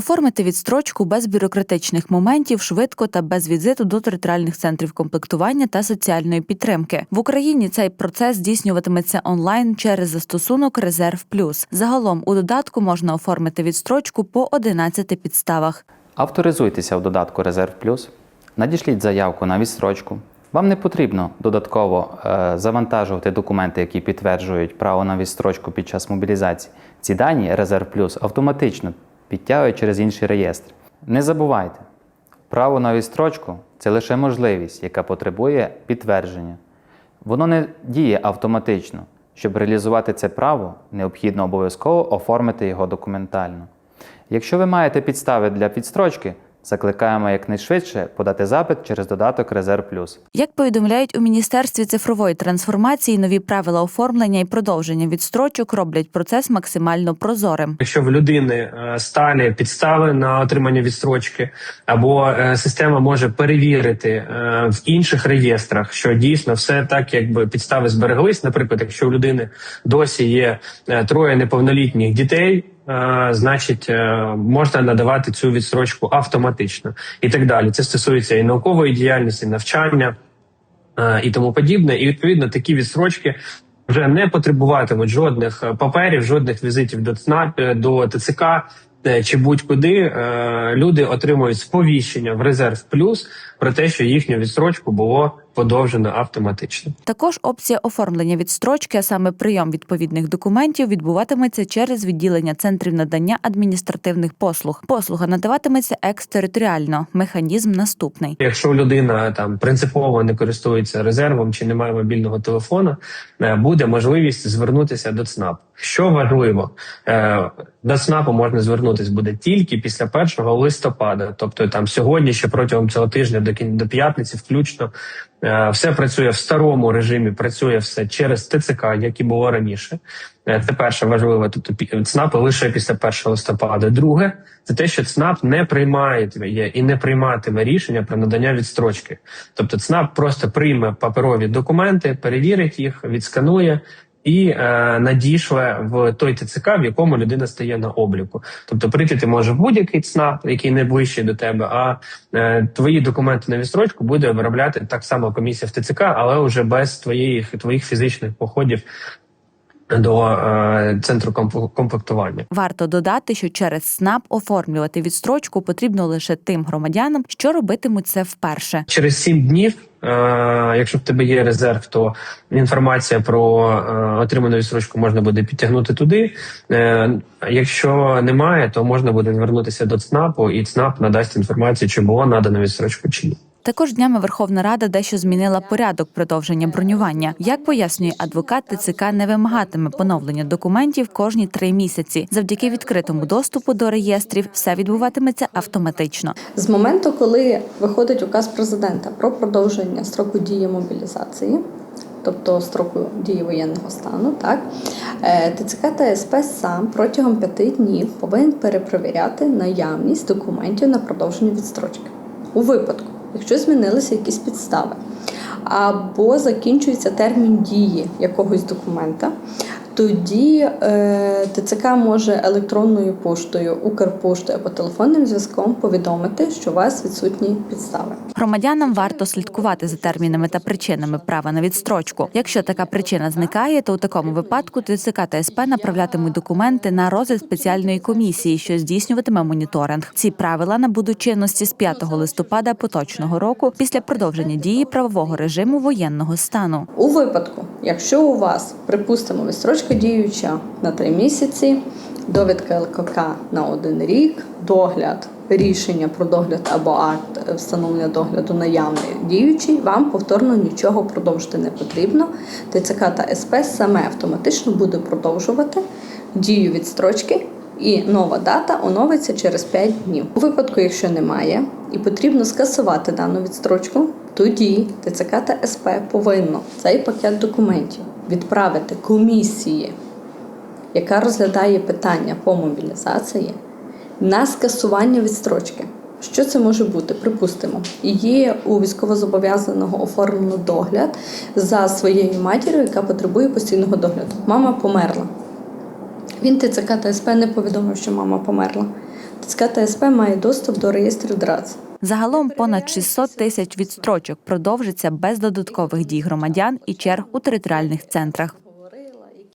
Оформити відстрочку без бюрократичних моментів, швидко та без візиту до територіальних центрів комплектування та соціальної підтримки. В Україні цей процес здійснюватиметься онлайн через застосунок Резерв Плюс. Загалом у додатку можна оформити відстрочку по 11 підставах. Авторизуйтеся в додатку Резерв Плюс, надішліть заявку на відстрочку. Вам не потрібно додатково е, завантажувати документи, які підтверджують право на відстрочку під час мобілізації. Ці дані Резерв Плюс автоматично підтягує через інший реєстр. Не забувайте, право на відстрочку це лише можливість, яка потребує підтвердження. Воно не діє автоматично. Щоб реалізувати це право, необхідно обов'язково оформити його документально. Якщо ви маєте підстави для відстрочки, закликаємо якнайшвидше подати запит через додаток Резерв Плюс. Як повідомляють у Міністерстві цифрової трансформації, нові правила оформлення і продовження відстрочок роблять процес максимально прозорим. Якщо в людини е, сталі підстави на отримання відстрочки, або е, система може перевірити е, в інших реєстрах, що дійсно все так, якби підстави збереглись. Наприклад, якщо у людини досі є троє неповнолітніх дітей. Е, Значить, е, можна надавати цю відстрочку автоматично і так далі. Це стосується і наукової діяльності, і навчання е, і тому подібне. І відповідно такі відстрочки вже не потребуватимуть жодних паперів, жодних візитів до ЦНАП, до ТЦК чи будь-куди. Люди отримують сповіщення в резерв плюс про те, що їхню відстрочку було подовжено автоматично. Також опція оформлення відстрочки, а саме прийом відповідних документів, відбуватиметься через відділення центрів надання адміністративних послуг. Послуга надаватиметься екстериторіально. Механізм наступний. Якщо людина там принципово не користується резервом чи не має мобільного телефона, е, буде можливість звернутися до ЦНАП. Що важливо, е, до ЦНАПу можна звернутися буде тільки після 1 листопада, тобто там сьогодні, ще протягом цього тижня до до п'ятниці, включно все працює в старому режимі, працює все через ТЦК, як і було раніше. Е, Це перше важливе. Тобто ЦНАП лише після 1 листопада. Друге, це те, що ЦНАП не приймає і не прийматиме рішення про надання відстрочки. Тобто ЦНАП просто прийме паперові документи, перевірить їх, відсканує. І е, надійшле в той ТЦК, в якому людина стає на обліку. Тобто прийти ти може будь-який ЦНАП, який не ближчий до тебе, а е, твої документи на відстрочку буде виробляти так само комісія в ТЦК, але вже без твоїх твоїх фізичних походів до е, центру комп- комплектування. Варто додати, що через СНАП оформлювати відстрочку потрібно лише тим громадянам, що робитимуть це вперше. Через сім днів, е, якщо в тебе є резерв, то інформація про е, отриману відстрочку можна буде підтягнути туди. Е, якщо немає, то можна буде звернутися до ЦНАПу, і ЦНАП надасть інформацію, чи було надано відстрочку чи ні. Також днями Верховна Рада дещо змінила порядок продовження бронювання. Як пояснює адвокат, ТЦК не вимагатиме поновлення документів кожні три місяці. Завдяки відкритому доступу до реєстрів все відбуватиметься автоматично. З моменту, коли виходить указ президента про продовження строку дії мобілізації, тобто строку дії воєнного стану, так е, ТЦК та СП сам протягом п'яти днів повинен перепровіряти наявність документів на продовження відстрочки. У випадку, якщо змінилися якісь підстави, або закінчується термін дії якогось документа, тоді е, ТЦК може електронною поштою, Укрпоштою або телефонним зв'язком повідомити, що у вас відсутні підстави. Громадянам варто слідкувати за термінами та причинами права на відстрочку. Якщо така причина зникає, то у такому випадку ТЦК та СП направлятимуть документи на розгляд спеціальної комісії, що здійснюватиме моніторинг. Ці правила набудуть чинності з 5 листопада поточного року після продовження дії правового режиму воєнного стану. У випадку, якщо у вас, припустимо, відстрочка діюча на три місяці, довідка ЛКК на один рік, догляд, рішення про догляд або акт встановлення догляду наявний діючий, вам повторно нічого продовжити не потрібно. ТЦК та СП саме автоматично буде продовжувати дію відстрочки. І нова дата оновиться через 5 днів. У випадку, якщо немає, і потрібно скасувати дану відстрочку, тоді ТЦК та СП повинно цей пакет документів відправити комісії, яка розглядає питання по мобілізації, на скасування відстрочки. Що це може бути? Припустимо, є у військовозобов'язаного оформлено догляд за своєю матір'ю, яка потребує постійного догляду. Мама померла. Він ТЦК та СП не повідомив, що мама померла. ТЦК та має доступ до реєстру ДРАЦ. Загалом понад 600 тисяч відстрочок продовжиться без додаткових дій громадян і черг у територіальних центрах.